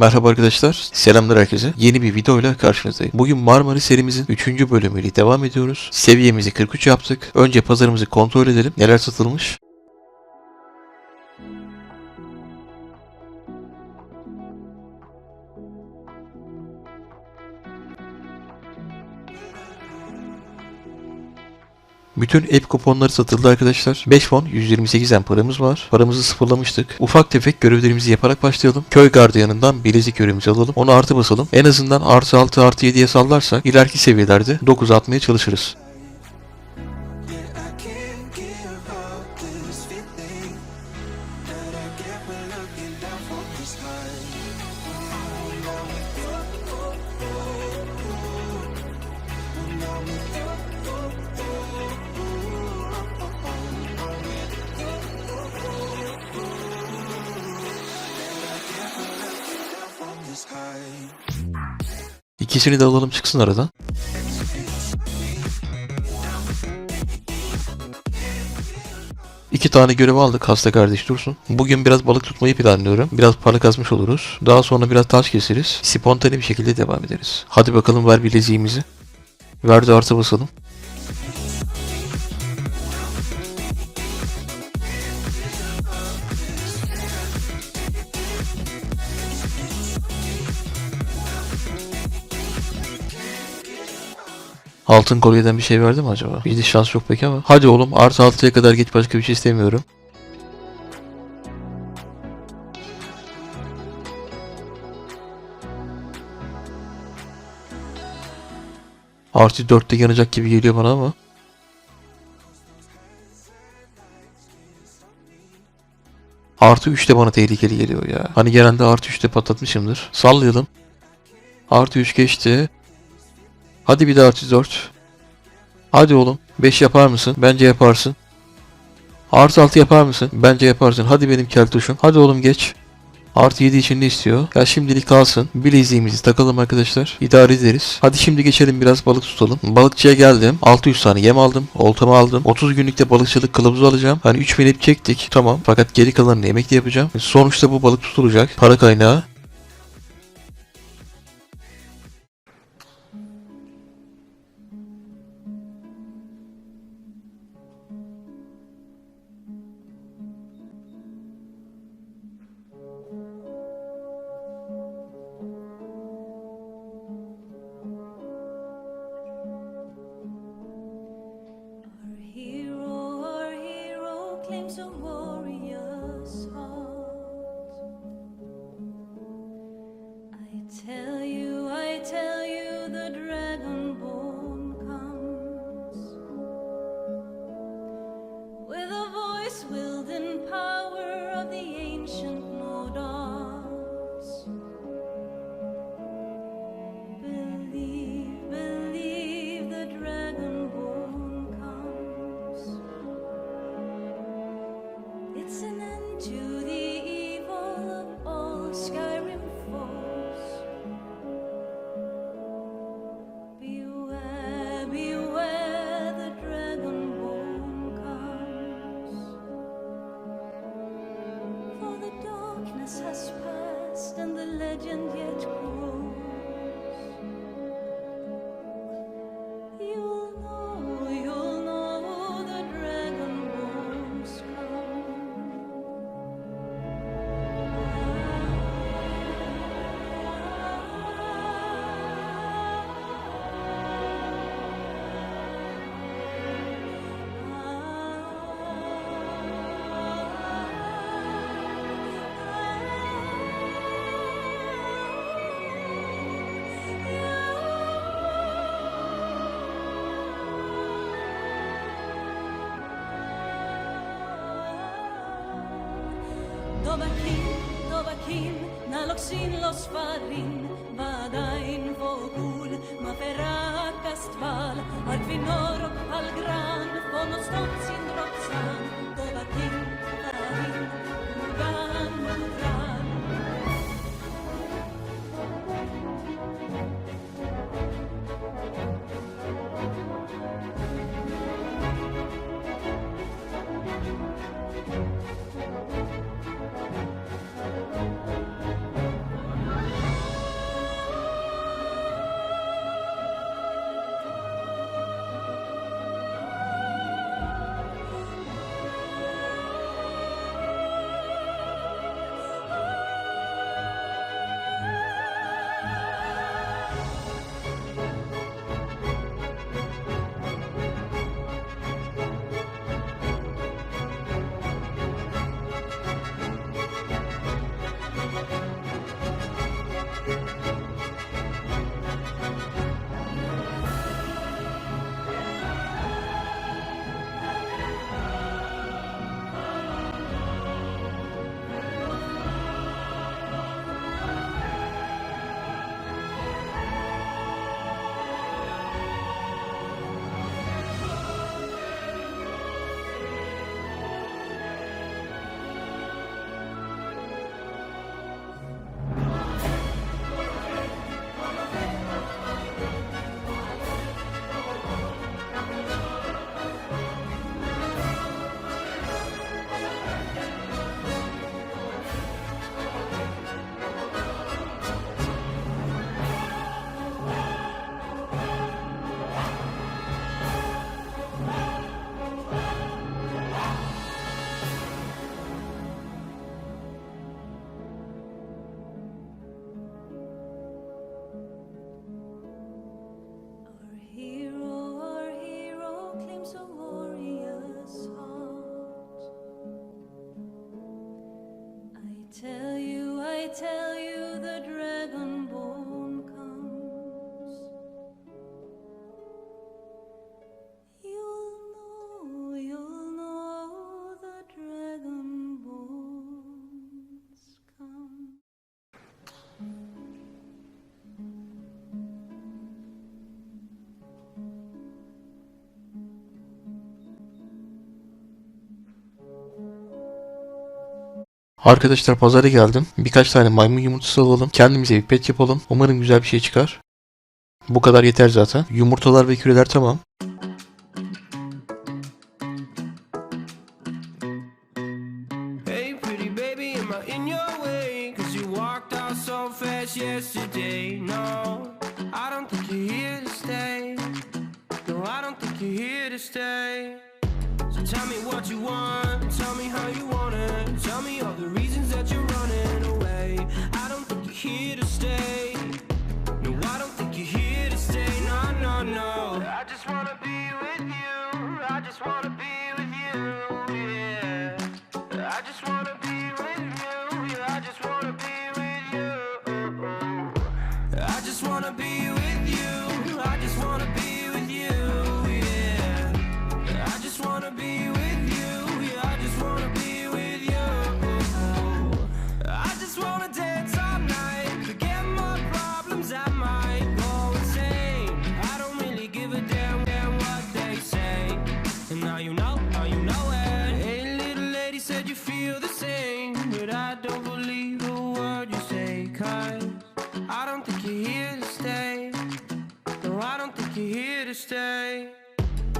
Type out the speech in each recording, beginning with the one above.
Merhaba arkadaşlar, selamlar herkese. Yeni bir videoyla karşınızdayım. Bugün Marmaris serimizin 3. bölümüyle devam ediyoruz. Seviyemizi 43 yaptık. Önce pazarımızı kontrol edelim. Neler satılmış? Bütün app kuponları satıldı arkadaşlar. 5 fon 128 en paramız var. Paramızı sıfırlamıştık. Ufak tefek görevlerimizi yaparak başlayalım. Köy gardiyanından bilezik görevimizi alalım. Onu artı basalım. En azından artı 6 artı 7'ye sallarsak ileriki seviyelerde 9 atmaya çalışırız. I can't give İkisini de alalım çıksın aradan. İki tane görev aldık hasta kardeş dursun. Bugün biraz balık tutmayı planlıyorum. Biraz para kazmış oluruz. Daha sonra biraz taş keseriz. Spontane bir şekilde devam ederiz. Hadi bakalım ver bileziğimizi. Verdi artı basalım. Altın kolyeden bir şey verdi mi acaba? Bizde şans yok peki ama. Hadi oğlum artı 6'ya kadar geç başka bir şey istemiyorum. Artı 4'te yanacak gibi geliyor bana ama. Artı 3 de bana tehlikeli geliyor ya. Hani genelde artı 3'te patlatmışımdır. Sallayalım. Artı 3 geçti. Hadi bir de artı 4. Hadi oğlum. 5 yapar mısın? Bence yaparsın. Artı 6 yapar mısın? Bence yaparsın. Hadi benim keltoşum. Hadi oğlum geç. Artı 7 için ne istiyor? Ya şimdilik kalsın. Bileziğimizi takalım arkadaşlar. İdare ederiz. Hadi şimdi geçelim biraz balık tutalım. Balıkçıya geldim. 600 tane yem aldım. Oltamı aldım. 30 günlükte balıkçılık kılavuzu alacağım. Hani 3000 ip çektik. Tamam. Fakat geri kalanını emekli yapacağım. Sonuçta bu balık tutulacak. Para kaynağı. Claims a warrior's heart. טובחים, טובחים, נא לוקשים לו ספרים, ועדיין פוגול, מפרה קסטבל, על פינור, על גרן, פונוסטוצין רוקסן. Arkadaşlar pazara geldim. Birkaç tane maymun yumurtası alalım. Kendimize bir pet yapalım. Umarım güzel bir şey çıkar. Bu kadar yeter zaten. Yumurtalar ve küreler tamam. Pretty baby, am I in you feel the same. But I don't believe a word you say. Cause I don't think you're here to stay. No, I don't think you're here to stay.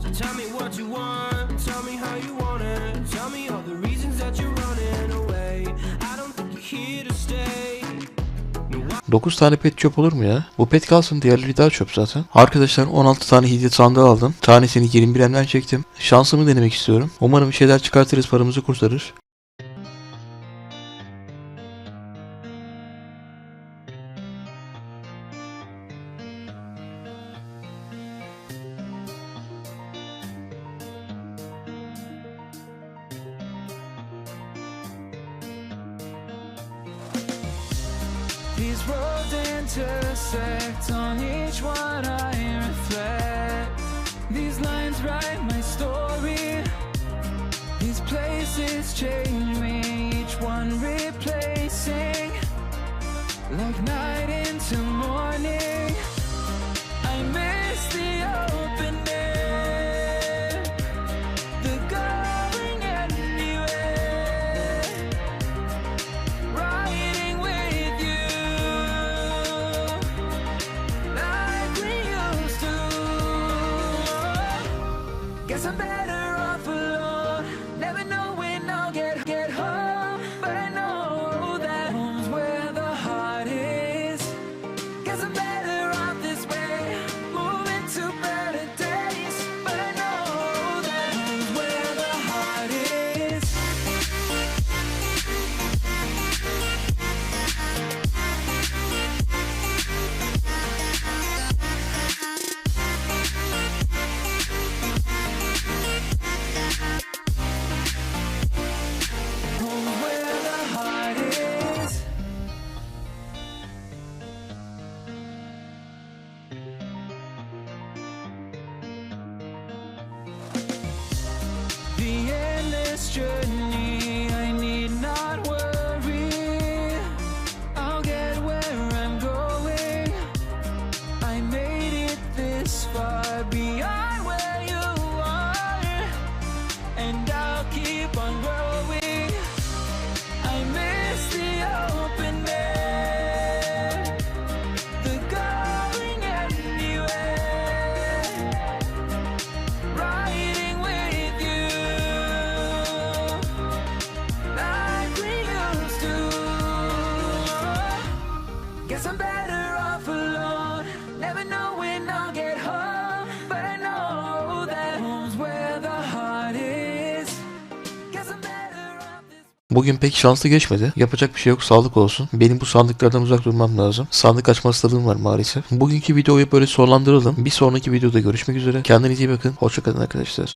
So tell me what you want, tell me how you want it. Tell me all the reasons that you're running away. I don't think you're here to 9 tane pet çöp olur mu ya? Bu pet kalsın diğerleri daha çöp zaten. Arkadaşlar 16 tane hediye sandığı aldım. Tanesini 21 emden çektim. Şansımı denemek istiyorum. Umarım bir şeyler çıkartırız paramızı kurtarır. These roads intersect, on each one I reflect. These lines write my story. These places change me, each one replacing. Like night que se ve Bugün pek şanslı geçmedi. Yapacak bir şey yok. Sağlık olsun. Benim bu sandıklardan uzak durmam lazım. Sandık açma hastalığım var maalesef. Bugünkü videoyu böyle sonlandıralım. Bir sonraki videoda görüşmek üzere. Kendinize iyi bakın. Hoşçakalın arkadaşlar.